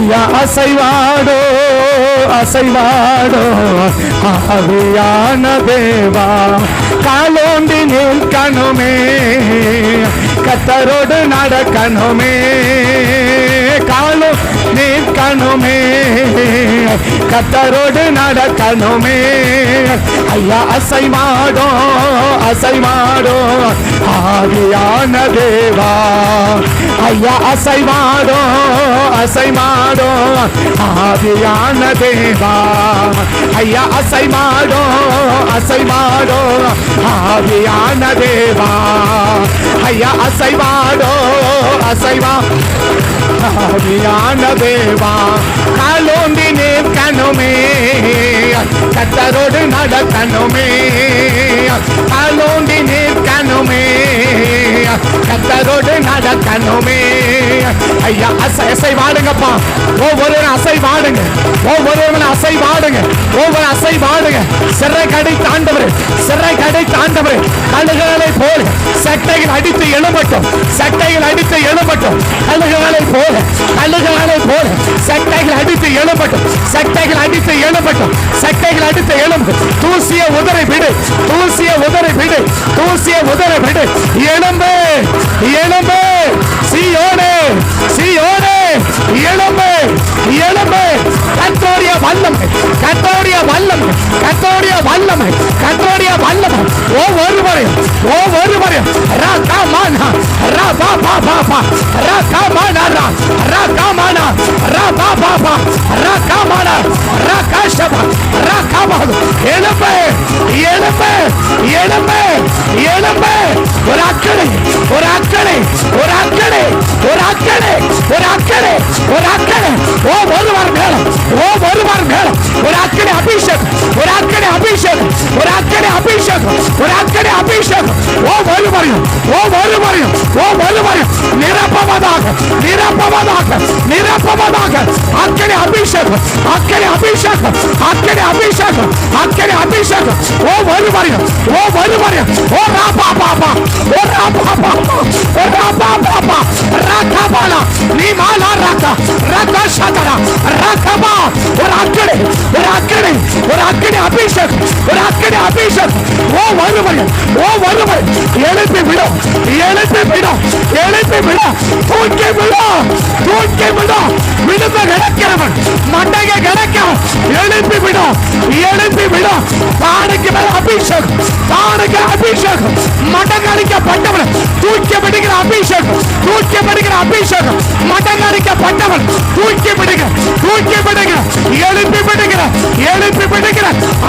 ஐயா அசைவாடோ அசைவாடோ. ஆவியான தேவா காலோண்டி நிற்கணுமே கத்தரோடு நடக்கணுமே. காலோ நடக்கணுமே. கத்தரோடு நடக்கணுமே. ஐயா அசை மாடோ அசை மாடோ. ஆவியான தேவா. ஐயா அசை மாடோ அசை மாடோ. ஆவியான தேவா. ஐயா அசை மாடோ அசை மாடோ. ஆவியான தேவா. ஐயா அசை மாடோ அசைவா ஆவியான தேவா காலோந்தி நிற்கணுமே கத்தரோடு நடக்கணுமே. காலோந்தி நிற்கணுமே கத்தரோடு நடக்கணுமே. ஐயா அசை அசை வாடுங்கப்பா ஒவ்வொரு அசை வாடுங்க ஒவ்வொருவன் அசை வாடுங்க ஒவ்வொரு அசை வாடுங்க சிறை கடை தாண்டவர் சிறை கடை தாண்டவர். கழுகுகளை போல சட்டைகள் அடித்து எழும்பட்டும். சட்டைகள் அடித்து எழும்பட்டும். கழுகுகளை போல கழுகுகளை போல சட்டைகள் அடித்து எழும்பட்டும். சட்டைகள் அடித்து எழும்பட்டும். சட்டைகள் அடித்து எழும்பு. தூசிய உதரை விடு. தூசிய உதரை விடு. தூசிய உதரை விடு. எழும்பு. எழும்பு சியோனே சியோனே எழும்பு எழும்பு கத்தோடைய வல்லமை. கத்தோடைய வல்லமை. கத்தோடைய வல்லமை. கத்தோடைய வல்லமை. ஓ ஒருவரையும் ஓ ஒருவரையும் ரா மானா ரா பா பா பா பா. ரா மானா ரா. ரா மானா ரா பா பா பா. ரா மானா ரா ஷபா ரா மாது எழுப்பே எழுப்பே எழுப்பே எழுப்பே ஒரு அக்கடை. ஒரு அக்கடை. ஒரு அக்கடை. ஒரு அக்கடை. ஒரு அக்கடை. ஒரு அக்கடை. அபிஷேகம் ஒரு அக்கறை அபிஷேகம் ஓ ஒருவரையும் ஓ ஒருவரையும் ஓ ஒருவரையும் நிரப்பவதாக நிரப்பவதாக நிரப்பவதாக அக்கறை அபிஷேகம் அக்கறை அபிஷேகம் அக்கறை அபிஷேகம் அக்கறை அபிஷேகம் ஓ ஒருவரையும் ஓ ஒருவரையும் ஓ ராபா பாபா ஓ ராபா பாபா ஓ ராபா பாபா ராகாபாலா நீ மாலா ராகா ராகா சதரா ராகபா ஒரு அக்கறை ஒரு அக்கறை ஒரு அக்கறை அபிஷேகம் ஒரு அக்கறை அபிஷேகம் ஓ ஒருவரையும் ஓ வறுமை எழுப்பி விடும் எழுப்பி விடும் எழுப்பி விடும் தூக்கி விடும் தூக்கி விடும் விடுப்ப கிடக்கிறவன். மண்டையை கிடக்கிறவன். எழுப்பி விடும் எழுப்பி விடும் தானுக்கு மேல அபிஷேகம். தானுக்கு அபிஷேகம். மடங்கடிக்கப்பட்டவன் தூக்கி விடுகிற அபிஷேகம். தூக்கி விடுகிற அபிஷேகம். மடங்கடிக்கப்பட்டவன் தூக்கி விடுகிற தூக்கி விடுகிற எழுப்பி விடுகிற. எழுப்பி விடுகிற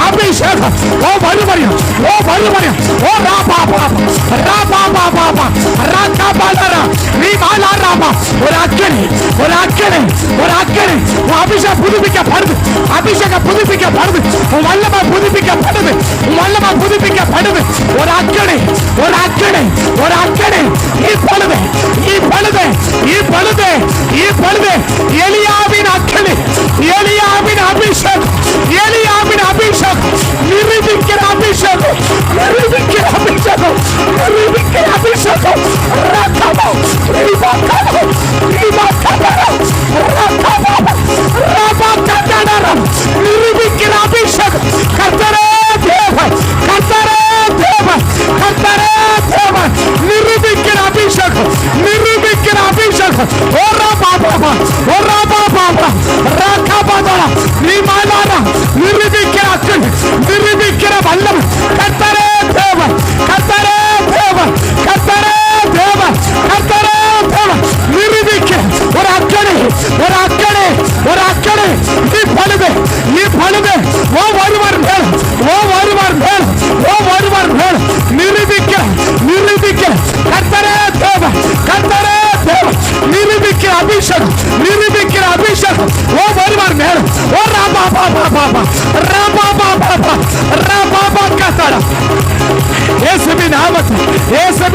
அபிஷேகம். ஓ வறுமையும் ஓ வலுவரையும் ஓ ராபா பாபா ராபா பாபா ராகா பாலரா நீ மாலா ராபா ஒரு அக்கறை ஒரு அக்கறை ஒரு அக்கறை உன் அபிஷேகம் புதுப்பிக்கப்படுது அபிஷேகம் புதுப்பிக்கப்படுது உன் வல்லமை புதுப்பிக்கப்படுது உன் வல்லமை புதுப்பிக்கப்படுது ஒரு அக்கறை ஒரு அக்கறை ஒரு அக்கறை இப்பொழுது இப்பொழுது இப்பொழுது இப்பொழுது எலியாவின் அக்கறை எலியாவின் நிரூபிக்கிற அபிஷேகம் ரக்கமோ ரிபக்கமோ ரிபக்கமோ ரக்கமோ ரபக்கடரம் நிரூபிக்கிற அபிஷேகம் கர்த்தரே தேவன் கர்த்தரே தேவன் கர்த்தரே தேவன் நிரூபிக்கிற அபிஷேகம் நிரூபிக்கிற அபிஷேகம் ஓரா பாபா ஓரா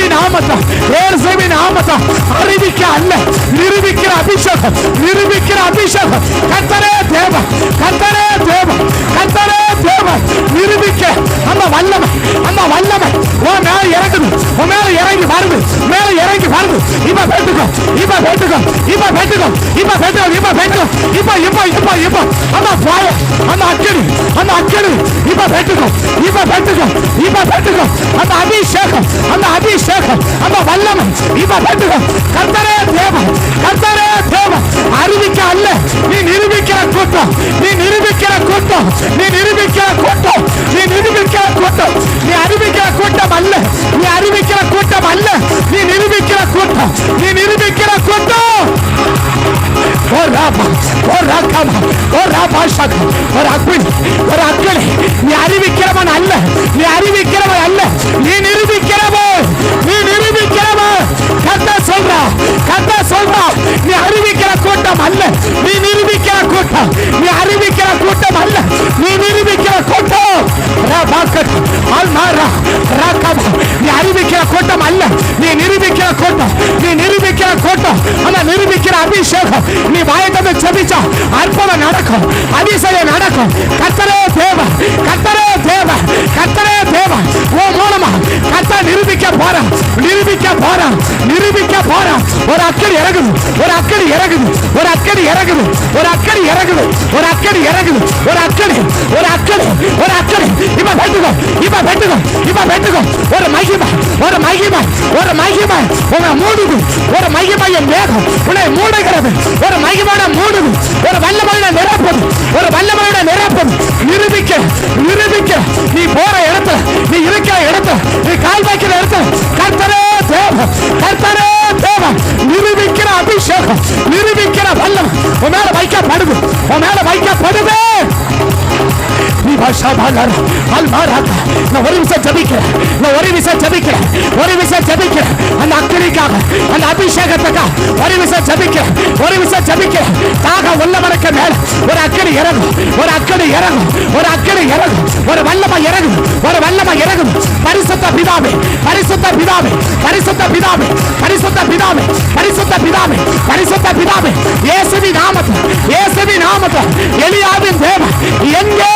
இயேசுவின் நாமத்தில் இயேசுவின் அறிவிக்க அல்ல நிரூபிக்கிற அபிஷேகம் நிரூபிக்கிற அபிஷேகம். கத்தரே தேவ கத்தரே தேவ கத்தரே தேவன் நிரூபிக்க. அந்த வல்லமை. அந்த வல்லமை. உன் மேல இறங்குது உன் மேல இறங்கி வருது. மேல இறங்கி வருது. இப்ப பெற்றுக்கோ இப்ப பெற்றுக்கோ இப்ப பெற்றுக்கோ இப்ப பெற்றுக்கோ இப்ப பெற்றுக்கோ இப்ப இப்ப இப்ப இப்ப. அந்த பாய அந்த அக்கடி அந்த அக்கடி இப்ப பெற்றுக்கோ இப்ப பெற்றுக்கோ இப்ப பெற்றுக்கோ அந்த அபிஷேகம். அந்த அபிஷேகம். அந்த வல்லமை. இப்ப பெற்றுக்கோ கர்த்தரே தேவன். கர்த்தரே தேவன் அறிவிக்க அல்ல. நீ நிரூபிக்கிற கூட்டம் நீ நிரூபிக்கிற கூட்டம் நீ நிரூபிக்கிற கூட்டம் நீ நிரூபிக்கிற கூட்டம். நீ அறிவிக்கிற கூட்டம் அல்ல. நீ அறிவிக்கிற கூட்டம் அல்ல. நீ நிரூபிக்கிற கூட்டம் நீ நிரூபிக்கிற கூட்டம். ஒரு ராபா ஒரு ராக்காமா ஒரு ராபா சகா ஒரு அக்னி ஒரு அக்னி. நீ அறிவிக்கிறவன் அல்ல. நீ அறிவிக்கிறவன் அல்ல. நீ நிரூபிக்கிறவன் கத்த சொல்றான். நீ அறிவிக்கிற கூட்டம் அல்ல. நீ நிரூபிக்கிற கூட்டம். நீ அறிவிக்கிற கூட்டம் அல்ல. நீ நிரூபிக்கிற கூட்டம். நீ அறிவிக்கிற கூட்டம் அல்ல. நீ நிரூபிக்கிற கூட்டம். நீ நிரூபிக்கிற கூட்டம். அந்த நிரூபிக்கிற அபிஷேகம். நீ வாயத்தை செபிச்சா அற்புதம் நடக்கும். அதிசயம் நடக்கும். கத்தரே நிரூபிக்க போறான் நிரூபிக்க போற நிரூபிக்க போற ஒரு அக்கடி இறங்குது ஒரு அக்கடி இறங்குது ஒரு அக்கடி இறங்குது ஒரு அக்கடி இறங்குது ஒரு அக்கடி இறங்குது ஒரு அக்கடி ஒரு அக்கடி ஒரு அக்கடி. இப்ப வெட்டுக்கோ இப்ப வெட்டுக்கோ இப்ப வெட்டுக்கோ ஒரு மகிமை ஒரு மகிமை ஒரு மகிமை. உங்க மூடுது ஒரு மகிமையின் வேகம் உன்னை மூடுகிறது. ஒரு மகிமான மூடுது ஒரு வல்லமான நிரப்பது ஒரு வல்லமான நிரப்பது. நிரூபிக்க நிரூபிக்க. நீ போற இடத்துல நீ இருக்கிற இடத்துல நீ கால் வைக்கிற இடத்துல கர்த்தரே தேவ கர்த்தரே தேவ நிரூபிக்கிற அபிஷேகம் நிரூபிக்கிற வல்லம். உன் மேல வைக்கப்படுது உன் மேல வைக்க ஒரு நிமிஷம் ஜபிக்கிறேன் நான் ஒரு நிமிஷம் ஜபிக்கிறேன் ஒரு நிமிஷம் ஜபிக்கிறேன் அந்த அக்கினிக்காக அந்த அபிஷேகத்துக்காக ஒரு நிமிஷம் ஜபிக்கிறேன் ஒரு நிமிஷம் ஜபிக்கிறேன் தாக உள்ளவனுக்கு மேல ஒரு அக்கினி இறங்கும் ஒரு அக்கினி இறங்கும் ஒரு அக்கினி இறங்கும் ஒரு வல்லமை இறங்கும் ஒரு வல்லமை இறங்கும் பரிசுத்த பிதாவே பரிசுத்த பிதாவே பரிசுத்த பிதாவே பரிசுத்த பிதாவே பரிசுத்த பிதாவே பரிசுத்த பிதாவே இயேசுவி நாமத்தில் இயேசுவி நாமத்தில் எலியாவின் தேவன் எங்கே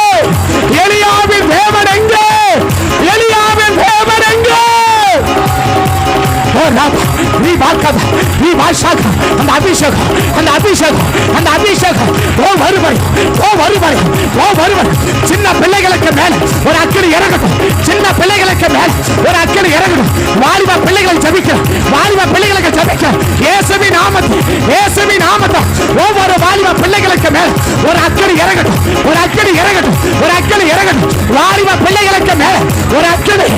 பிள்ளைகளுக்கு மேல ஒரு அக்கினி இறங்கட்டும். சின்ன பிள்ளைகளுக்கு மேல் ஒரு அக்கினி இறங்கட்டும். வாலிப பிள்ளைகளை ஜபிக்க வாலிப பிள்ளைகளுக்கு ஜபிக்க இயேசுவி நாமத்தில் இயேசுவி நாமத்தில் ஒவ்வொரு வாலிப பிள்ளைகளுக்கு மேல் ஒரு அக்கினி இறங்கட்டும். ஒரு அக்கினி இறங்கட்டும். ஒரு அக்கினி இறங்கட்டும். வாலிப பிள்ளைகளுக்கு மேல் ஒரு அக்கினி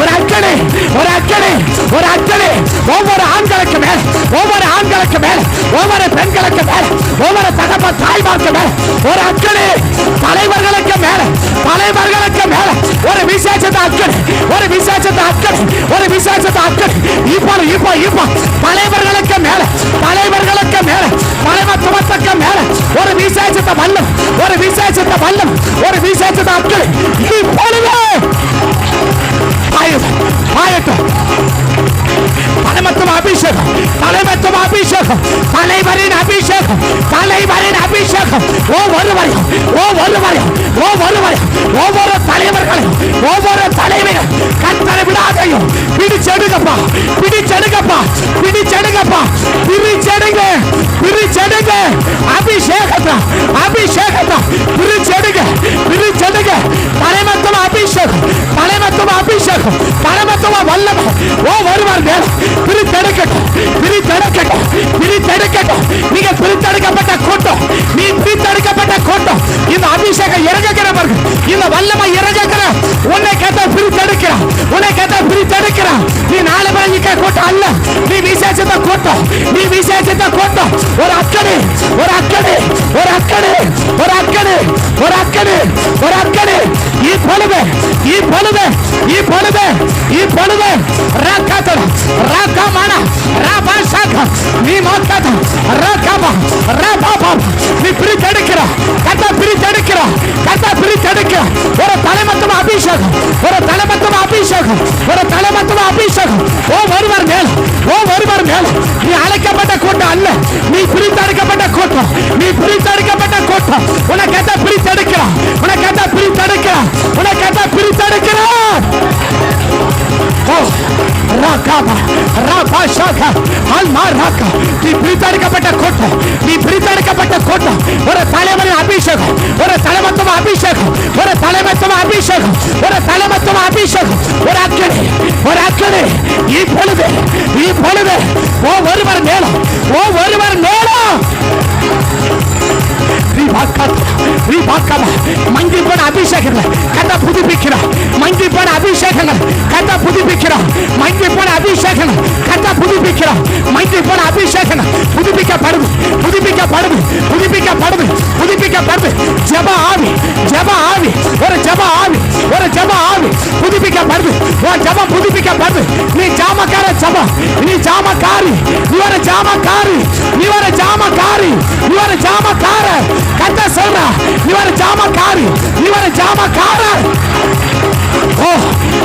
ஒரு அக்கினி ஒரு அக்கினி ஒரு அக்கினி. ஒவ்வொரு ஆண்களுக்கு மேல் ஒவ்வொரு ஆண்களுக்கு மேல் ஒவ்வொரு பெண்களுக்கு மேல் ஒவ்வொரு தகப்ப தாய்மாருக்கு மேல் ஒரு அக்கறை தலைவர்களுக்கு மலைமர்களுக்கு மேல ஒரு விசேஷத்தை அக்கறை ஒரு விசேஷத்தை அக்கறை ஒரு விசேஷத்தை அக்கறை இப்போ இப்போ இப்போ தலைவர்களுக்கு மேல தலைவர்களுக்கு மேல தலைமத்துவத்துக்கு மேல ஒரு விசேஷத்தை வல்லும். ஒரு விசேஷத்தை வல்லும். ஒரு விசேஷத்தை அக்கறை இப்பொழுது ஆயட்டும் ஆயட்டும் தலைமத்துவ அபிஷேகம். தலைமத்துவ அபிஷேகம். தலைவரின் அபிஷேகம். தலைவரின் அபிஷேகம். ஓ ஒருவரையும் ஓ ஒருவரையும் ஓ ஒருவரையும் ஒவ்வொரு தலைவர்களையும் ஒவ்வொரு தலைவரும் கத்தரை விடாதையும். பிடிச்செடுங்கப்பா பிடிச்செடுங்கப்பா பிடிச்செடுங்கப்பா பிரிச்செடுங்க பிரிச்செடுங்க. அபிஷேகத்தை அபிஷேகத்தை பிரிச்செடுங்க பிரிச்செடுங்க. தலைமத்துவ அபிஷேகம் தலைமத்துவ அபிஷேகம் தலைமத்துவ வல்லமை. ஓ வருவார் மேல பிரித்தெடுக்கட்டும் பிரித்தெடுக்கட்டும் பிரித்தெடுக்கட்டும். நீங்க பிரித்தெடுக்கப்பட்ட கூட்டம் நீ பிரித்தெடுக்கப்பட்ட கூட்டம். இந்த அபிஷேகம் இறங்குகிறவர்கள் இந்த வல்லமை இறங்குகிற உன்னை கேட்ட பிரித்தெடுக்கிறான் உன்னை கேட்ட பிரித்தெடுக்கிறான். நீ நாலு மணிக்க கூட்டம் அல்ல நீ விசேஷத்த கூட்டம் நீ விசேஷத்த கூட்டம். ஒரு அக்கடி ஒரு அக்கடி ஒரு அக்கடி ஒரு அக்கடி ஒரு அக்கடி ஒரு அக்கடி இப்பொழுது இப்பொழுது இப்பொழுது இப்பொழுது ராக்காத்தட ராக்காமான ராபாஷாக்க நீ மோக்காத ராக்காமா ராபாபா நீ பிரித்தெடுக்கிற கத்த பிரித்தெடுக்கிற கத்த பிரித்தெடுக்கிற. ஒரு தலைமத்துவ அபிஷேகம் ஒரு தலைமத்துவ அபிஷேகம் ஒரு தலைமத்துவ அபிஷேகம். ஓ ஒருவர் மேல் ஓ ஒருவர் மேல் நீ அழைக்கப்பட்ட கூட்டம் அல்ல. நீ பிரித்தெடுக்கப்பட்ட கூட்டம் நீ பிரித்தெடுக்கப்பட்ட கூட்டம். உனக்கு எதை பிரித்தெடுக்கிறான் உனக்கு எதை பிரித்தெடுக்கிறான். உனக்கு எத்த நீ பிரித்தெடுக்கப்பட்ட கூட்டம் நீ பிரித்தெடுக்கப்பட்ட கூட்டம் ஒரு தலைவரின் அபிஷேகம் ஒரு தலைமத்துவ அபிஷேகம் ஒரு தலைமத்துவ அபிஷேகம் ஒரு தலைமத்துவ அபிஷேகம். ஒரு அக்கணி ஒரு அக்கணி இப்பொழுது இப்பொழுது ஓ ஒருவர் மேலும் ஓ ஒருவர் மேலும் நீ மங்கி போன அபிஷேகங்கள் கத்த புதுப்பிக்கிறார். மங்கி போன அபிஷேகங்கள் கத்த புதுப்பிக்கிறார். மங்கி போன அபிஷேகங்கள் கத்த புதுப்பிக்கிறார். மங்கி போன அபிஷேகங்கள் புதுப்பிக்கப்படுது புதுப்பிக்கப்படுது புதுப்பிக்கப்படுது புதுப்பிக்கப்படுது. ஜப ஆவி ஜப ஆவி ஒரு ஜப ஆவி ஒரு ஜப ஆவி புதுப்பிக்கப்படுது. ஒரு ஜபம் புதுப்பிக்கப்படுது. ஜாமக்காரி நீ ஒரு ஜாமக்காரி நீ ஒரு ஜாமக்காரி நீ ஒரு ஜாமக்கார கத்த சொல்ற நீ ஒரு ஜாமக்காரி நீ ஒரு ஜாமக்கார ஓ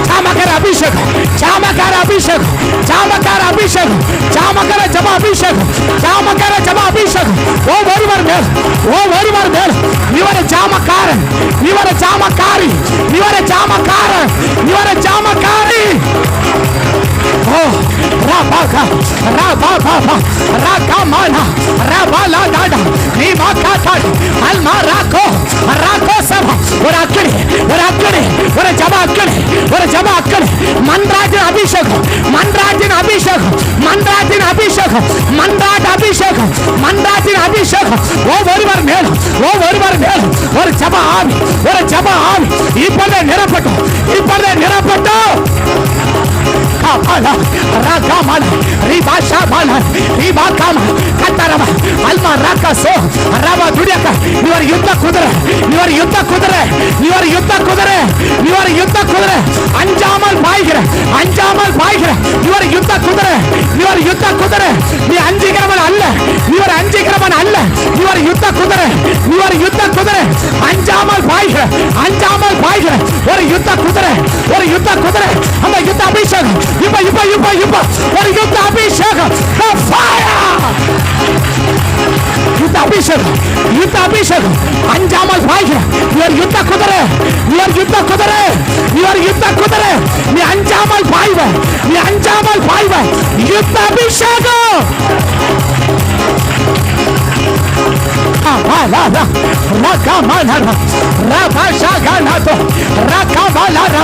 ஜாமக்கார அபிஷேகம் ஜாமக்கார அபிஷேகம் ஜாமக்கார அபிஷேகம் ஜாமக்கார ஜப அபிஷேகம் ஜாமக்கார ஜப அபிஷேகம் ஓ ஒருவர் மேல் ஓ ஒருவர் மேல் நீ ஒரு ஜாமக்காரன் நீ ஒரு ஜாமக்காரி நீ ஒரு ஜாமக்காரன் நீ ஒரு ஜாமக்காரி ஓ ராபாகா ராபாபா ராகாமானா ராபாலா டாடா நீ மாகாடா அல்மா ராகோ ராகோ சபா ஒரு அக்கடி ஒரு அக்கடி ஒரு ஜப அக்கடி ஒரு ஜப அக்கடி மன்றாஜின் அபிஷேகம் மன்றாஜின் அபிஷேகம் மன்றாஜின் அபிஷேகம் மன்றாஜ் அபிஷேகம் மன்றாஜின் அபிஷேகம் ஓ ஒருவர் மேலும் ஓ ஒருவர் மேலும் ராமன ராகமன ரிபாஷமன ரிபாகம கத்தரம அல்மா ராகசோ ரவ துடியக இவர் யுத்த குதிரை இவர் யுத்த குதிரை இவர் யுத்த குதிரை இவர் யுத்த குதிரை அஞ்சாமல் பாய்கிற அஞ்சாமல் பாய்கிற இவர் யுத்த குதிரை இவர் யுத்த குதிரை நீ அஞ்சுகிறவன் அல்ல இவர் அஞ்சுகிறவன் அல்ல இவர் யுத்த குதிரை இவர் யுத்த குதிரை அஞ்சாமல் பாய்கிற அஞ்சாமல் பாய்கிற ஒரு யுத்த குதிரை ஒரு யுத்த குதிரை அந்த யுத்த அபிஷேகம் இப்ப இப்ப இப்ப இப்ப ஒரு யுத்த அபிஷேகம் The fire! யுத்த அபிஷேகம் யுத்த அபிஷேகம் அஞ்சாமல் பாய்கிற நீ ஒரு யுத்த குதிரை நீ ஒரு யுத்த குதிரை நீ ஒரு யுத்த குதிரை நீ அஞ்சாமல் பாய்வ நீ அஞ்சாமல் பாய்வ யுத்த அபிஷேகம் Rabalada, Rakamalada, Rabashaganato, Rakabalada,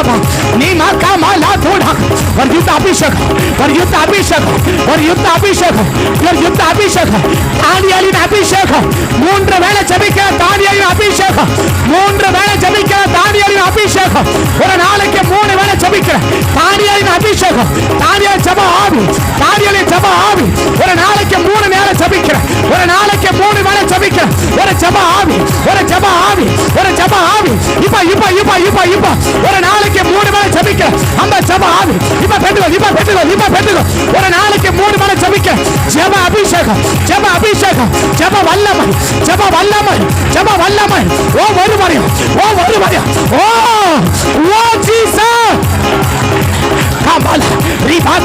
Nimakamalatura. When you அபிஷேகம். ஒரு யுத்த அபிஷேகம். ஒரு யுத்த அபிஷேகம். ஒரு யுத்த அபிஷேகம். தானியலின் அபிஷேகம். மூன்று வேலை ஜபிக்க தானியலின் அபிஷேகம். மூன்று வேலை ஜபிக்க தானியலின் அபிஷேகம். ஒரு நாளைக்கு மூணு வேலை ஜபிக்கிற தானியலின் அபிஷேகம். தானியல் ஜப ஆவி. தானியலின் ஜப ஆவி. ஒரு நாளைக்கு மூணு நேரம் ஜபிக்கிற. ஒரு நாளைக்கு மூணு வேலை ஜபிக்கிற. ஒரு ஜப ஆவி. ஒரு ஜப ஆவி. ஒரு ஜப ஆவி. இப்ப இப்ப இப்ப இப்ப இப்ப. ஒரு நாளைக்கு மூணு வேலை ஜபிக்கிற. அந்த ஜப ஆவி. இப்ப பெற்றுக்கோ இப்ப பெற்றுக்கோ இப்ப பெற்றுக்கோ ஒரு நாளைக்கு மூணு மணி ஜபிக்க. ஜப அபிஷேகம் ஜப அபிஷேகம் ஜப வல்லமை ஜப வல்லமை ஜப வல்லமை. ஓ ஒரு மரியம் ஓ ஒரு மரியம். ஓ ஓ ஜீசஸ். கமல ரீபா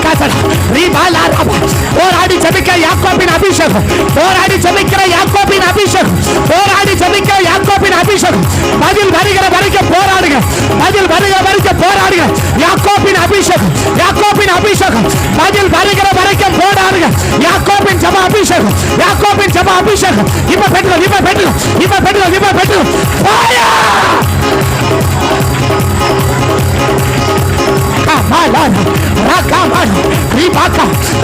ரிபாலாரப போராடி ஜெபிக்க யாக்கோபின் அபிஷேகம். போராடி ஜெபிக்கிற யாக்கோபின் அபிஷேகம். போராடி ஜெபிக்க யாக்கோபின் அபிஷேகம். பதில் வருகிற வரைக்கும் போராடுங்க. பதில் வருகிற வரைக்கும் போராடுங்க. யாக்கோபின் அபிஷேகம். யாக்கோபின் அபிஷேகம். பதில் வருகிற வரைக்கும் போராடுங்க. யாக்கோபின் ஜப அபிஷேகம். யாக்கோபின் ஜப அபிஷேகம். இப்ப பெற்றுக்கோ இப்ப பெற்றுக்கோ இப்ப பெற்றுக்கோ இப்ப பெற்றுக்கோ.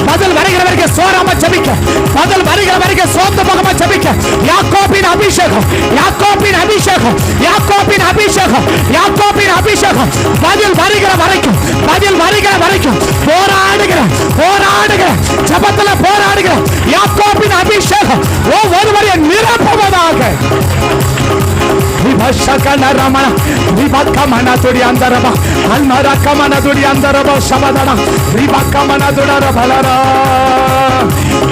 பதில் வருகிற வரைக்கும் சோறாம ஜபிக்க பதில் வருகிற வரைக்கும் சோர்ந்து முகமா ஜபிக்க யாக்கோபின் அபிஷேகம். யாக்கோபின் அபிஷேகம். யாக்கோபின் அபிஷேகம். யாக்கோபின் அபிஷேகம். பதில் வருகிற வரைக்கும். பதில் வருகிற வரைக்கும். போராடுகிற. போராடுகிற. ஜபத்துல போராடுகிற. யாக்கோபின் அபிஷேகம். ஒவ்வொருவரையும் நிரப்புவதாக. ஓ Ramana நிரப்புவதாக Vivashakana Ramana, Vivakamana Duri Andaraba, Almarakamana Duri Andaraba Shabadana, Vivakamana Dura Balara.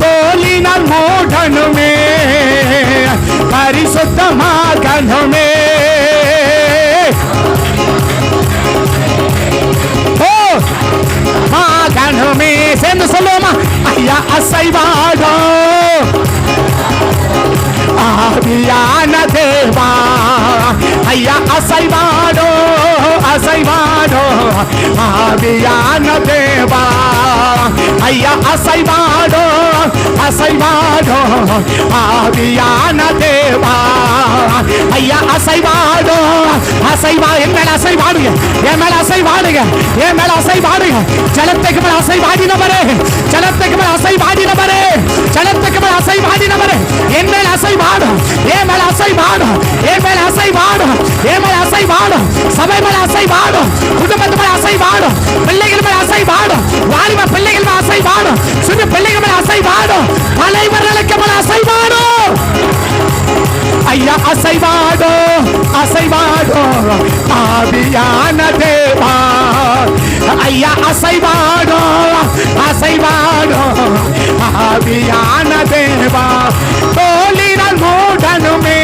தோலின மூடனுமே பரிசுத்தமாகணுமே ஓ மாகணுமே சேர்ந்து சொல்லுவோமா ஐயா அசைவாடோ ஆவியான தேவா ஐயா அசைவாடோ? அசைவாடோ ஆவியான தேவா. ஐயா அசைவாடோ அசைவாடோ ஆவியான தேவா. ஐயா அசைவாடோ அசைவா என் மேல அசைவாடுங்க என் மேல அசைவாடுங்க என் மேல அசைவாடுங்க ஜலத்துக்கு மேல அசைவாடினவரே. ஜலத்துக்கு மேல அசைவாடினவரே. ஜலத்துக்கு மேல அசைவாடினவரே. என் மேல அசைவாடும் என் மேல அசைவாடும் என் மேல அசைவாடும் என் மேல அசைவாடும் சபை மேல அசை வாடும் குடும்பத்து மேல அசை வாடும் பிள்ளைகள் மேல அசை வாடும் வாலிப பிள்ளைகள் மேல அசை வாடும் சிறு பிள்ளைகள் மேல அசை அசைவாடும் தலைவர்களுக்கு மேல அசை வாடும் ஐயா அசைவாடோ அசைவாடோ ஆவியான தேவா. ஐயா அசைவாடோ அசைவாடோ ஆவியான தேவா. தோழினால் மூடனுமே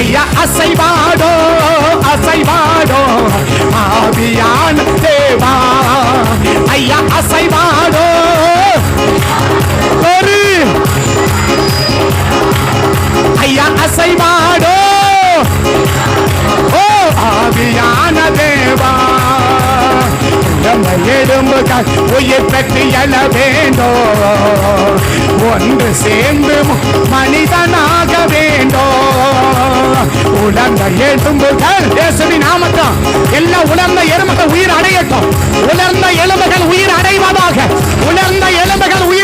ஐயா அசைவாடோ அசைவாடோ. ஆவியான உயிர் பெற்று எழ வேண்டும். ஒன்று சேர்ந்து மனிதனாக வேண்டும். உலர்ந்த எலும்புகள் இயேசுவி நாமத்தான். எல்லா உலர்ந்த எலும்புகள் உயிர் அடையட்டும். உலர்ந்த எலும்புகள் உயிர் அடைவதாக. உலர்ந்த எலும்புகள் உயிர்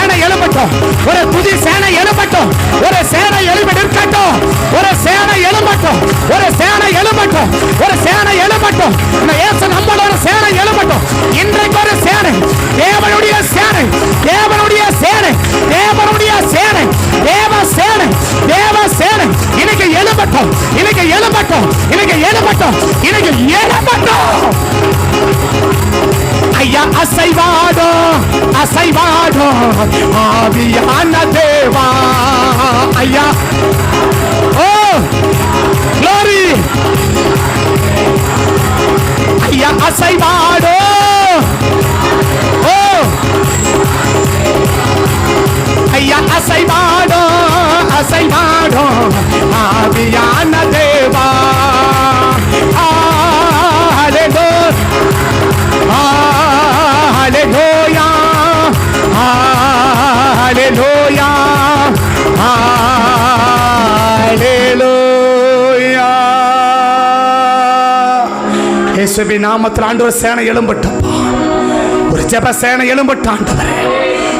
சேனை எழும்பட்டும். ஒரு புதிய சேனை எழும்பட்டும். ஒரு சேனை எழுப்பி நிற்கட்டும். ஒரு சேனை எழும்பட்டும். ஒரு சேனை எழும்பட்டும். ஒரு சேனை எழும்பட்டும். இந்த நம்மளோட சேனை எழும்பட்டும். இன்றைக்கு ஒரு சேனை. தேவனுடைய சேனை. தேவனுடைய சேனை. தேவனுடைய சேனை. தேவ சேனை. தேவ சேனை. இன்னைக்கு எழும்பட்டும். இன்னைக்கு எழும்பட்டும். இன்னைக்கு எழும்பட்டும். இன்னைக்கு எழும்பட்டும். ஆவியா அசைவாடோ அசைவாடோ ஆவியான தேவா ஐயா ஓ glory. ஐயா அசைவாடோ ஓ ஐயா அசைவாடோ அசைவாடோ ஆவியான தேவா நாமத்தில் ஆண்டவர் சேனை எழும்பட்டப்பா. ஒரு ஜெப சேனை எழும்பட்ட ஆண்டவர்.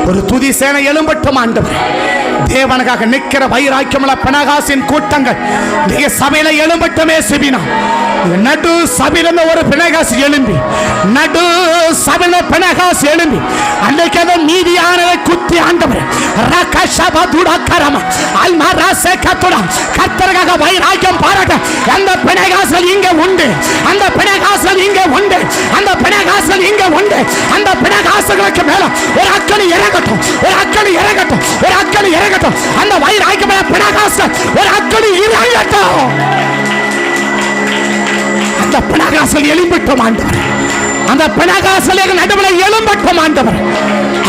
ஒரு துதி சேனை எழும்பட்டும் ஆண்டவர். தேவனுக்காக நிற்கிற வைராக்கியமுள்ள பனகாசின் கூட்டங்கள் நீங்க சபையில எழும்பட்டமே சிபினா. நடு சபையில ஒரு பினகாஸ் எழும்பி நடு சபையில பினகாஸ் எழும்பி அன்னைக்கு அந்த மீதியானதை குத்தி ஆண்டவர் ரகஷபதுடக்கரம அல்மராசே கத்துடா கத்தரகாக வைராக்கியம் பாராட்ட அந்த பிணகாசல் இங்க உண்டு அந்த பிணகாசல் இங்க உண்டு அந்த பிணகாசல் இங்க உண்டு அந்த பிணகாசங்களுக்கு மேல ஒரு அக்கணி இறங்கட்டும் ஒரு அக்கணி இறங்கட்டும் ஒரு அக்கணி இறங்கட்டும் அந்த வைராக்கியம் பிணகாசல் ஒரு அக்கணி இறங்கட்டும். அந்த பிணகாசல் எலும்பட்டும் ஆண்டவர் அந்த பிணகாசல் எங்கள் நடுவில் எலும்பட்டும் ஆண்டவர்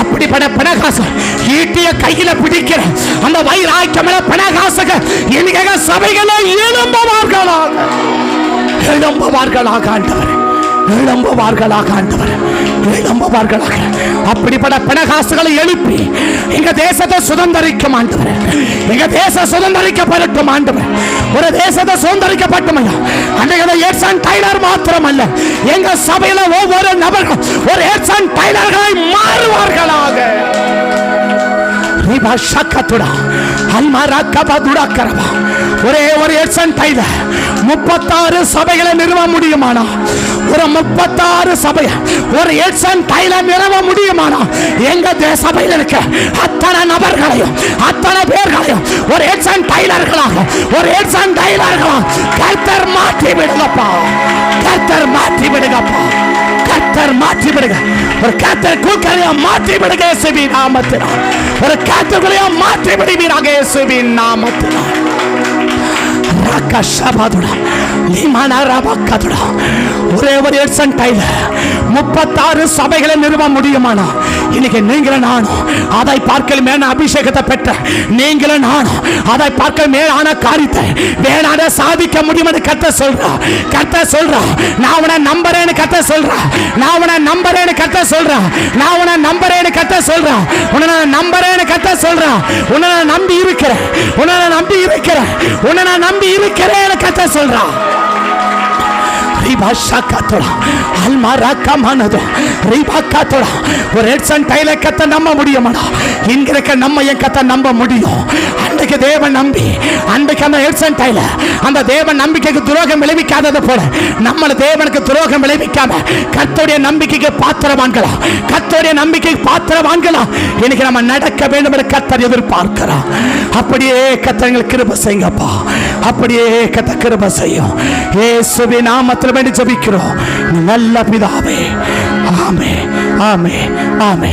அப்படிப்பட்ட பிணகாசல் ஈட்டிய கையில பிடிக்கிற அந்த வைராக்கியமான பிணகாசக இன்னைக்கு சபைகளை எழும்புவார்களாக. எழும்புவார்களாக ஆண்டவர். எழும்புவார்களாக ஆண்டவர். எழும்புவார்களாக. அப்படிப்பட்ட பிணகாசுகளை எழுப்பி எங்க தேசத்தை சுதந்திரிக்கும் ஆண்டவர். எங்க தேசம் சுதந்திரிக்கப்படட்டும் ஆண்டவர். ஒரு தேசத்தை சுதந்திரிக்கப்பட்டும் அன்றைக்கு ஏற்சான் டைலர் மாத்திரம் அல்ல எங்க சபையில ஒவ்வொரு நபர்களும் ஒரு ஏற்சான் டைலர்களை மாறுவார்களாக. ஒரே ஒரு எட்சன் டைல முப்பத்தாறு சபைகளை நிறுவ முடியுமானா? ஒரு முப்பத்தாறு சபை ஒரு எட்சன் டைல நிறுவ முடியுமானா? எங்க தே- சபையில் இருக்க அத்தனை நபர்களையும் அத்தனை பேர்களையும் ஒரு எட்சன் டைலர்களாக ஒரு எட்சன் டைலர்களாக கர்த்தர் மாற்றி விடுங்கப்பா கர்த்தர் மாற்றி விடுங்கப்பா கர்த்தர் மாற்றி விடுங்க ஒரு கர்த்தர் கூக்கரைய மாற்றி விடுங்க இயேசுவின் நாமத்தினால் ஒரு கர்த்தர்களைய மாற்றி விடுவீராக இயேசுவின் நாமத்தினால் ராக்கஷபதுடா லிமானா ரபக்கதுடா. ஒரே ஒரு எட்சன் டைல முப்பத்தாறு சபைகளை நிறுவ முடியுமானா? இன்னைக்கு நீங்கள நானும் அதை பார்க்கல் மேல அபிஷேகத்தை பெற்ற நீங்கள நானும் அதை பார்க்க மேலான காரியத்தை வேணாட சாதிக்க முடியும்னு கத்த சொல்றா. கத்த சொல்றா நான் உன நம்புறேன்னு கத்த சொல்றா. நான் உன நம்புறேன்னு கத்த சொல்றா. நான் உன நம்புறேன்னு கத்த சொல்றா. உன்னை நான் நம்புறேன்னு கத்த சொல்றா. உன்னை நான் நம்பி இருக்கிறேன். உன்னை நான் நம்பி இருக்கிறேன். உன்னை நான் நம்பி இருக்கிறேன்னு கத்த சொல்றா. ஒரு எட்சன் டைல கத்த நம்ப முடியுமாடா இங்கிருக்க நம்ம என் கத்த நம்ப முடியும் அன்றைக்கு தேவன் நம்பி அன்றைக்கு அந்த எல்சன் டைல அந்த தேவன் நம்பிக்கைக்கு துரோகம் விளைவிக்காதது போல நம்மள தேவனுக்கு துரோகம் விளைவிக்காம கத்தோடைய நம்பிக்கைக்கு பாத்திரவான்களா? கத்தோடைய நம்பிக்கைக்கு பாத்திரவான்களா? இன்னைக்கு நம்ம நடக்க வேண்டும் என்று கத்தர் எதிர்பார்க்கிறான் அப்படியே கத்தங்கள் கிருப செய்யுங்கப்பா. அப்படியே கத்த கிருப செய்யும். இயேசுவி நாமத்தில் வேண்டி ஜபிக்கிறோம். நல்ல பிதாவே. ஆமே ஆமே ஆமே